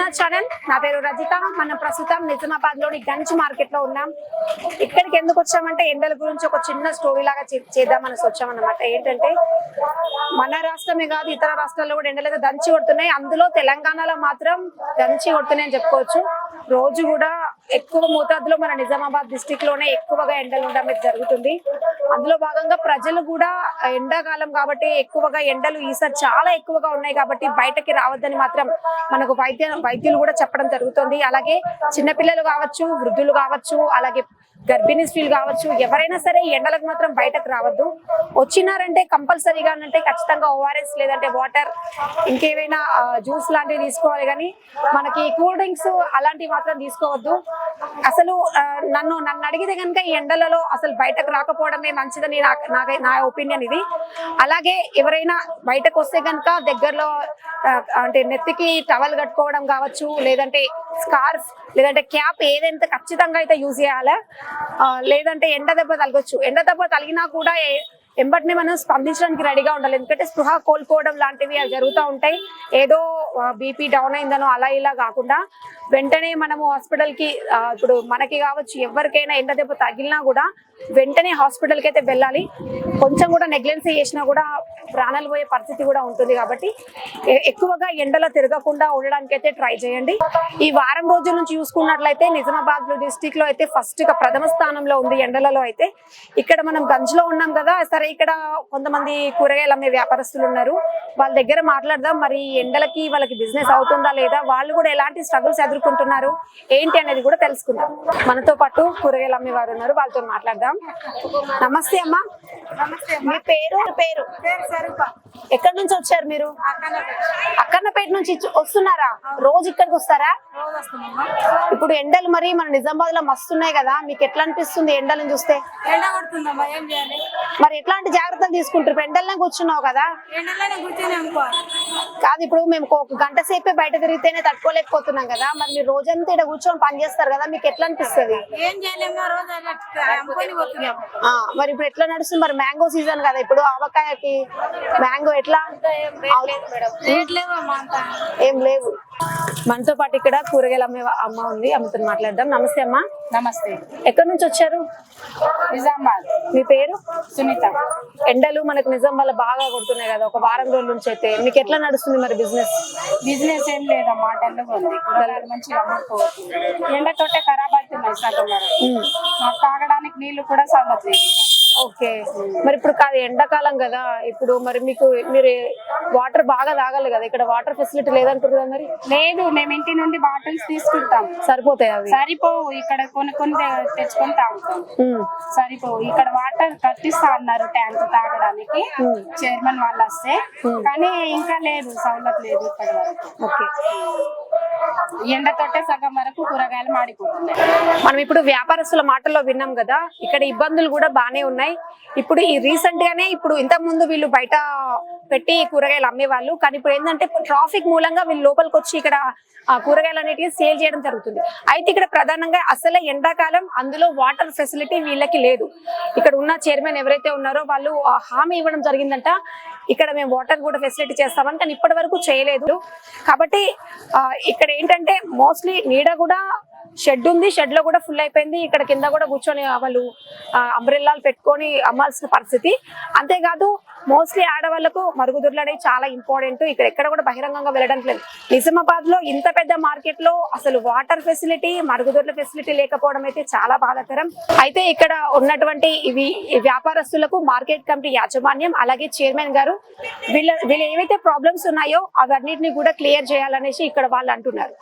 నా పేరు రజిత. మనం ప్రస్తుతం నిజామాబాద్లోని గంజ్ మార్కెట్లో ఉన్నాం. ఇక్కడికి ఎందుకు వచ్చామంటే ఎండల గురించి ఒక చిన్న స్టోరీ లాగా చే- చేద్దామని వచ్చామన్నమాట. ఏంటంటే మన రాష్ట్రమే కాదు ఇతర రాష్ట్రాల్లో కూడా ఎండలు అయితే దంచి కొడుతున్నాయి. అందులో తెలంగాణలో మాత్రం దంచి కొడుతున్నాయని చెప్పుకోవచ్చు. రోజు కూడా ఎక్కువ మోతాదులో మన నిజామాబాద్ డిస్టిక్లోనే ఎక్కువగా ఎండలు ఉండడం జరుగుతుంది. అందులో భాగంగా ప్రజలు కూడా ఎండాకాలం కాబట్టి ఎక్కువగా ఎండలు ఈసారి చాలా ఎక్కువగా ఉన్నాయి కాబట్టి బయటకి రావద్దని మాత్రం మనకు వైద్య వైద్యులు కూడా చెప్పడం జరుగుతుంది. అలాగే చిన్నపిల్లలు కావచ్చు వృద్ధులు కావచ్చు అలాగే గర్భిణీ స్త్రీలు కావచ్చు ఎవరైనా సరే ఎండలకు మాత్రం బయటకు రావద్దు. వచ్చినారంటే కంపల్సరీగా అంటే ఖచ్చితంగా ఓఆర్ఎస్ లేదంటే వాటర్ ఇంకేమైనా జ్యూస్ లాంటివి తీసుకోవాలి కానీ మనకి కూల్ డ్రింక్స్ అలాంటివి మాత్రం తీసుకోవద్దు. అసలు నన్ను నన్ను అడిగితే కనుక ఈ ఎండలలో అసలు బయటకు రాకపోవడమే మంచిదని నాకు నా ఒపీనియన్ ఇది. అలాగే ఎవరైనా బయటకు వస్తే కనుక దగ్గరలో అంటే నెత్తికి టవల్ కట్టుకోవడం కావచ్చు లేదంటే స్కార్ఫ్ లేదంటే క్యాప్ ఏదైతే ఖచ్చితంగా అయితే యూజ్ చేయాలా? లేదంటే ఎండ దెబ్బ తలగొచ్చు ఎండ దెబ్బ తలిగినా కూడా ఎంబటినే మనం స్పందించడానికి రెడీగా ఉండాలి. ఎందుకంటే స్పృహ కోల్పోవడం లాంటివి అవి జరుగుతూ ఉంటాయి. ఏదో బీపీ డౌన్ అయిందనో అలా ఇలా కాకుండా వెంటనే మనము హాస్పిటల్కి ఇప్పుడు మనకి కావచ్చు ఎవరికైనా ఎండ దెబ్బ తగిలినా కూడా వెంటనే హాస్పిటల్కి అయితే వెళ్ళాలి. కొంచెం కూడా నెగ్లెన్సీ చేసినా కూడా ప్రాణాలు పోయే పరిస్థితి కూడా ఉంటుంది కాబట్టి ఎక్కువగా ఎండలో తిరగకుండా ఉండడానికి అయితే ట్రై చేయండి. ఈ వారం రోజుల నుంచి చూసుకున్నట్లయితే నిజామాబాద్ డిస్టిక్లో అయితే ఫస్ట్గా ప్రథమ స్థానంలో ఉంది ఎండలలో అయితే. ఇక్కడ మనం గంజ్లో ఉన్నాం కదా సరే ఇక్కడ కొంతమంది కూరగాయలు అమ్మే వ్యాపారస్తులు ఉన్నారు. వాళ్ళ దగ్గర మాట్లాడదాం మరి ఎండలకి వాళ్ళకి బిజినెస్ అవుతుందా లేదా వాళ్ళు కూడా ఎలాంటి స్ట్రగుల్స్ ఎదుర్కొంటున్నారు ఏంటి అనేది కూడా తెలుసుకుందాం. మనతో పాటు కూరగాయలు అమ్మే వారు ఉన్నారు వాళ్ళతో మాట్లాడదాం. నమస్తే అమ్మా. మీ పేరు? పేరు. ఎక్కడి నుంచి వచ్చారు మీరు? అక్కన్నపేట. నుంచి వస్తున్నారా? రోజు ఇక్కడికి వస్తారా? ఇప్పుడు ఎండలు మరి మన నిజామాబాద్లో మస్తున్నాయి కదా మీకు ఎట్లా అనిపిస్తుంది ఎండలను చూస్తే? మరి ఎట్లాంటి జాగ్రత్తలు తీసుకుంటారు? ఎండలనే కూర్చున్నావు కదా. కాదు ఇప్పుడు మేము ఒక గంట సేపే బయట తిరిగితేనే తట్టుకోలేకపోతున్నాం కదా. మరి మీరు రోజంతా ఇక్కడ కూర్చొని పని చేస్తారు కదా మీకు ఎట్లా అనిపిస్తుంది? మరి ఇప్పుడు ఎట్లా నడుస్తుంది? మరి మ్యాంగో సీజన్ కదా ఇప్పుడు ఆవకాయకి మ్యాంగో ఎట్లా? ఏం లేవు మనతో పాటు ఇక్కడ కూరగాయలు అమ్మే అమ్మ ఉంది. అమ్మతో మాట్లాడదాం. నమస్తే అమ్మ. నమస్తే. ఎక్కడి నుంచి వచ్చారు? నిజామాబాద్. మీ పేరు? సునీత. ఎండలు మనకు నిజం వల్ల బాగా కొడుతున్నాయి కదా. ఒక వారం రోజుల నుంచి అయితే. మీకు ఎట్లా నడుస్తుంది మరి బిజినెస్ బిజినెస్ ఏం లేదమ్మా. ఉంది. కూరగాయలు మంచిగా అమ్ముకోవచ్చు. ఎండతోటే ఖరాబ్ అవుతున్నాయి సగం. మాకు తాగడానికి నీళ్ళు కూడా సవలత్ లేదు. ఓకే. మరి ఇప్పుడు కాదు ఎండాకాలం కదా. ఇప్పుడు మరి మీకు మీరు వాటర్ బాగా తాగాలి కదా. ఇక్కడ వాటర్ ఫెసిలిటీ లేదంటారు కదా మరి? లేదు మేము ఇంటి నుండి బాటిల్స్ తీసుకుంటాం. సరిపోతాయి అవి? సరిపోవు ఇక్కడ కొన్ని కొన్ని తె- తెచ్చుకొని తాగుతాం. ఉమ్. సరిపోవు. ఇక్కడ వాటర్ కట్టిస్తా అన్నారు ట్యాంక్ తాగడానికి. చైర్మన్ వాళ్ళు వస్తే. కానీ ఇంకా లేదు సౌలత్ లేదు ఇప్పటి వరకు ఓకే. ఎండతోటే సగం వరకు కూరగాయలు మాడిపోతున్నాయి. మనం ఇప్పుడు వ్యాపారస్తుల మాటల్లో విన్నాం కదా ఇక్కడ ఇబ్బందులు కూడా బాగానే ఉన్నాయి. ఇప్పుడు ఈ రీసెంట్ గానే ఇప్పుడు ఇంతకు ముందు వీళ్ళు బయట పెట్టి కూరగాయలు అమ్మేవాళ్ళు. కానీ ఇప్పుడు ఏంటంటే ట్రాఫిక్ మూలంగా వీళ్ళు లోపలికి వచ్చి ఇక్కడ కూరగాయలు అనేటివి సేల్ చేయడం జరుగుతుంది. అయితే ఇక్కడ ప్రధానంగా అసలే ఎండాకాలం అందులో వాటర్ ఫెసిలిటీ వీళ్ళకి లేదు. ఇక్కడ ఉన్న చైర్మన్ ఎవరైతే ఉన్నారో వాళ్ళు హామీ ఇవ్వడం జరిగిందంట. ఇక్కడ మేము వాటర్ కూడా ఫెసిలిటీ చేస్తామని కానీ ఇప్పటి వరకు చేయలేదు. కాబట్టి ఇక్కడ ఏంటంటే మోస్ట్లీ నీడ కూడా షెడ్ ఉంది షెడ్లో కూడా ఫుల్ అయిపోయింది. ఇక్కడ కింద కూడా కూర్చొని వాళ్ళు అంబ్రెల్లాలు పెట్టుకొని అమ్మాల్సిన పరిస్థితి. అంతేకాదు మోస్ట్లీ ఆడవాళ్ళకు మరుగుదొడ్లు అనేవి చాలా ఇంపార్టెంట్ ఇక్కడ ఎక్కడ కూడా బహిరంగంగా వెళ్ళడం లేదు. నిజామాబాద్లో ఇంత పెద్ద మార్కెట్లో అసలు వాటర్ ఫెసిలిటీ మరుగుదొడ్ల ఫెసిలిటీ లేకపోవడం అయితే చాలా బాధాకరం. అయితే ఇక్కడ ఉన్నటువంటి ఇవి వ్యాపారస్తులకు మార్కెట్ కమిటీ యాజమాన్యం అలాగే చైర్మన్ గారు వీళ్ళ వీళ్ళు ఏవైతే ప్రాబ్లమ్స్ ఉన్నాయో అవన్నిటిని కూడా క్లియర్ చేయాలనేసి ఇక్కడ వాళ్ళు అంటున్నారు.